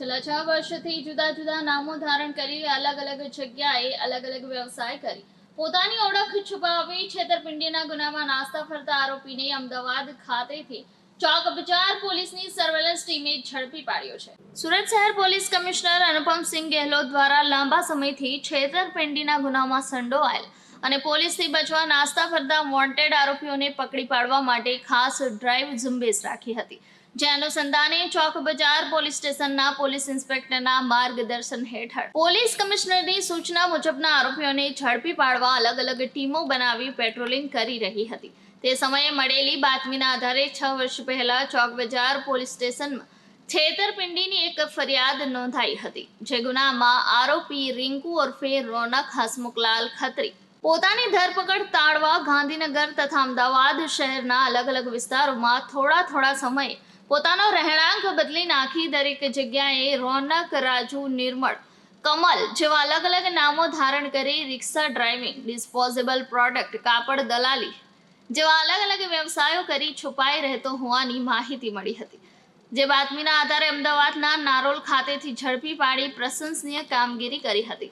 છેલ્લા છ વર્ષથી જુદા જુદા નામો ધારણ કરી, અલગ અલગ જગ્યાએ અલગ અલગ વ્યવસાય કરી. પોતાની ઓળખ છુપાવી છેતરપિંડીના ગુનામાં નાસ્તા ફરતા આરોપીને અમદાવાદ ખાતેથી ચોક બજાર પોલીસની સર્વેલન્સ ટીમે ઝડપી પાડ્યો છે. સુરત શહેર પોલીસ કમિશનર અનુપમસિંહ ગેહલોત દ્વારા લાંબા સમયથી છેતરપિંડીના ગુનામાં સંડોવાયેલ અને પોલીસથી બચવા નાસ્તા ફરતા વોન્ટેડ આરોપીઓને પકડી પાડવા માટે ખાસ ડ્રાઈવ ઝુંબેશ રાખી હતી. જે અનુસંધાને ચોક બજાર પોલીસ સ્ટેશનના પોલીસ ઇન્સ્પેક્ટરના માર્ગદર્શન હેઠળ પોલીસ કમિશનરની સૂચના મુજબના આરોપીઓને ઝડપી પાડવા અલગ અલગ ટીમો બનાવી પેટ્રોલિંગ કરી રહી હતી. તે સમયે મળેલી બાતમીના આધારે છ વર્ષ પહેલા ચોક બજાર પોલીસ સ્ટેશનમાં છેતરપિંડીની એક ફરિયાદ નોંધાઈ હતી, જે ગુનામાં આરોપી રિંકુ ઉર્ફે રોનક હસમુખલાલ ખત્રી પોતાની ધરપકડ તાળવા ગાંધીનગર તથા અમદાવાદ શહેરના અલગ અલગ વિસ્તારોમાં થોડા થોડા સમયે પોતાનો રહેણાંક બદલી નાખી દરેક જગ્યાએ રોનક રાજુ નિર્મળ, કમલ જેવા અલગ અલગ નામો ધારણ કરી રિક્ષા ડ્રાઇવિંગ, ડિસ્પોઝેબલ પ્રોડક્ટ, કાપડ દલાલી જેવા અલગ અલગ વ્યવસાયો કરી છુપાઈ રહેતો હોવાની માહિતી મળી હતી. જે બાતમીના આધારે અમદાવાદના નારોલ ખાતેથી ઝડપી પાડી પ્રશંસનીય કામગીરી કરી હતી.